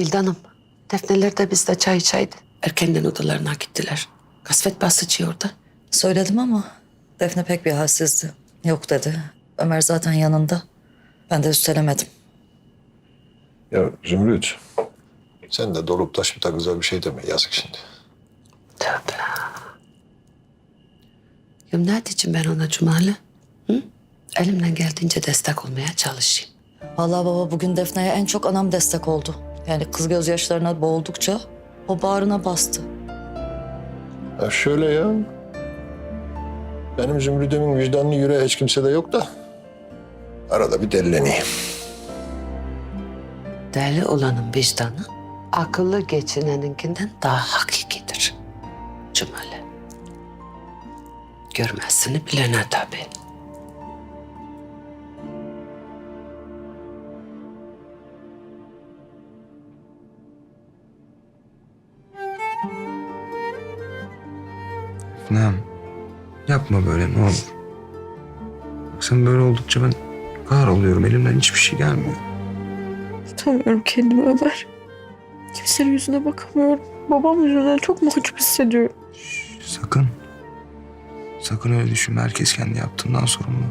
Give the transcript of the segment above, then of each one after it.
Bildanım. Defneler de bizde çay içeydi. Erkenden odalarına gittiler. Kasvet basıcı orada. Söyledim ama Defne pek bir halsizdi. Yok dedi. Ömer zaten yanında. Ben de üstelemedim. Ya Zümrüt. Sen de dolup taşıp da kıza bir şey deme. Yazık şimdi. Tövbe. Ya ne diyeceğim ben ona Cumali? Hı? Elimden geldiğince destek olmaya çalışayım. Vallahi baba bugün Defne'ye en çok anam destek oldu. Yani kız gözyaşlarına boğuldukça o bağrına bastı. Ya şöyle ya. Benim Zümrüt'ümün vicdanlı yüreği hiç kimsede yok da. Arada bir delileneyim. Deli olanın vicdanı akıllı geçineninkinden daha hakikidir. Cumali. Görmezsini bilene tabii. Efendim, yapma böyle ne olur. Bak sen böyle oldukça ben kahroluyorum. Elimden hiçbir şey gelmiyor. Tutamıyorum kendimi Ömer. Kimsenin yüzüne bakamıyorum. Babam yüzünden çok mahcup hissediyorum. Sakın. Sakın öyle düşünme. Herkes kendi yaptığından sorumlu.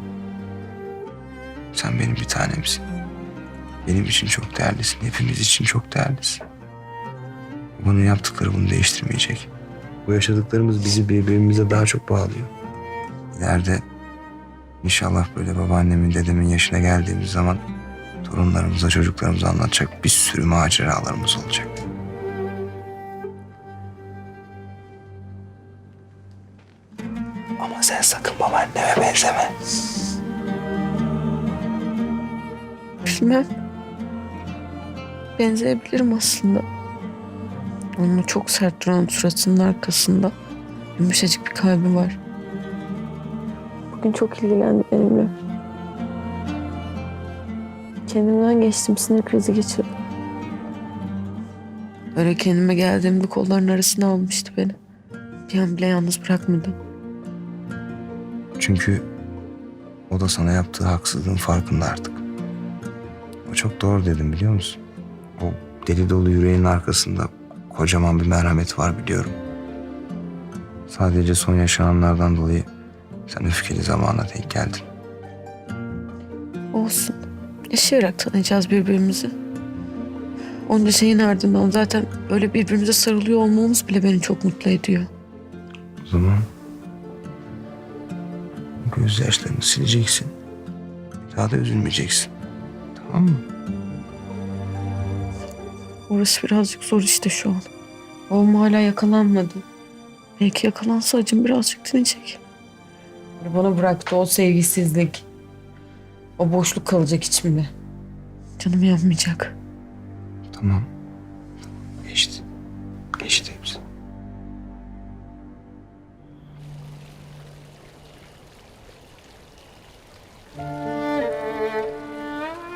Sen benim bir tanemsin. Benim için çok değerlisin. Hepimiz için çok değerlisin. Babanın yaptıkları bunu değiştirmeyecek. Bu yaşadıklarımız bizi birbirimize daha çok bağlıyor. İleride inşallah böyle babaannemin, dedemin yaşına geldiğimiz zaman torunlarımıza, çocuklarımıza anlatacak bir sürü maceralarımız olacak. Ama sen sakın babaanneme benzeme. Bilmem. Benzeyebilirim aslında. Onun çok sert duran suratının arkasında yumuşacık bir kalbi var. Bugün çok ilgilendi benimle. Kendimden geçtim, sinir krizi geçirdim. Öyle kendime geldiğimde kolların arasına almıştı beni. Bir an bile yalnız bırakmadı. Çünkü o da sana yaptığı haksızlığın farkında artık. O çok doğru dedim biliyor musun? O deli dolu yüreğin arkasında kocaman bir merhamet var biliyorum. Sadece son yaşananlardan dolayı sen öfkeli zamana denk geldin. Olsun. Yaşayarak tanıyacağız birbirimizi. Onca şeyin ardından zaten öyle birbirimize sarılıyor olmamız bile beni çok mutlu ediyor. O zaman gözyaşlarını sileceksin. Bir daha da üzülmeyeceksin. Tamam mı? Orası birazcık zor işte şu an. Babam hala yakalanmadı. Belki yakalansa acım birazcık dinecek. Bana bıraktı o sevgisizlik. O boşluk kalacak içimde. Canım yanmayacak. Tamam. Geçti. Geçti hepsi.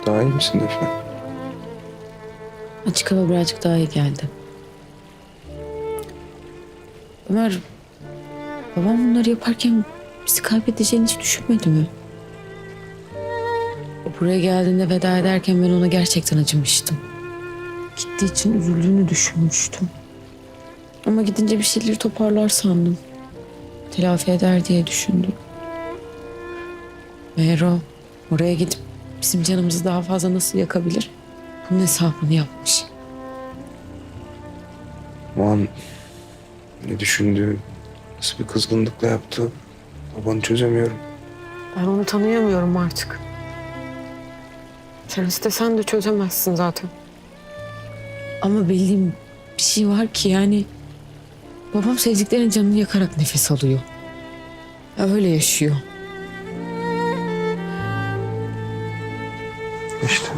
Daha iyi misin Defne? Açık hava birazcık daha iyi geldi. Ömer, babam bunları yaparken bizi kaybedeceğini hiç düşünmedi mi? O buraya geldiğinde veda ederken ben ona gerçekten acımıştım. Gittiği için üzüldüğünü düşünmüştüm. Ama gidince bir şeyleri toparlar sandım. Telafi eder diye düşündüm. Meğer o oraya gidip bizim canımızı daha fazla nasıl yakabilir? Bunun hesabını yapmış. O an ne düşündüğü, nasıl bir kızgınlıkla yaptı babanı çözemiyorum. Ben onu tanıyamıyorum artık. Sen istesen de çözemezsin zaten. Ama bildiğim bir şey var ki yani... Babam sevdiklerinin canını yakarak nefes alıyor. Öyle yaşıyor. İşte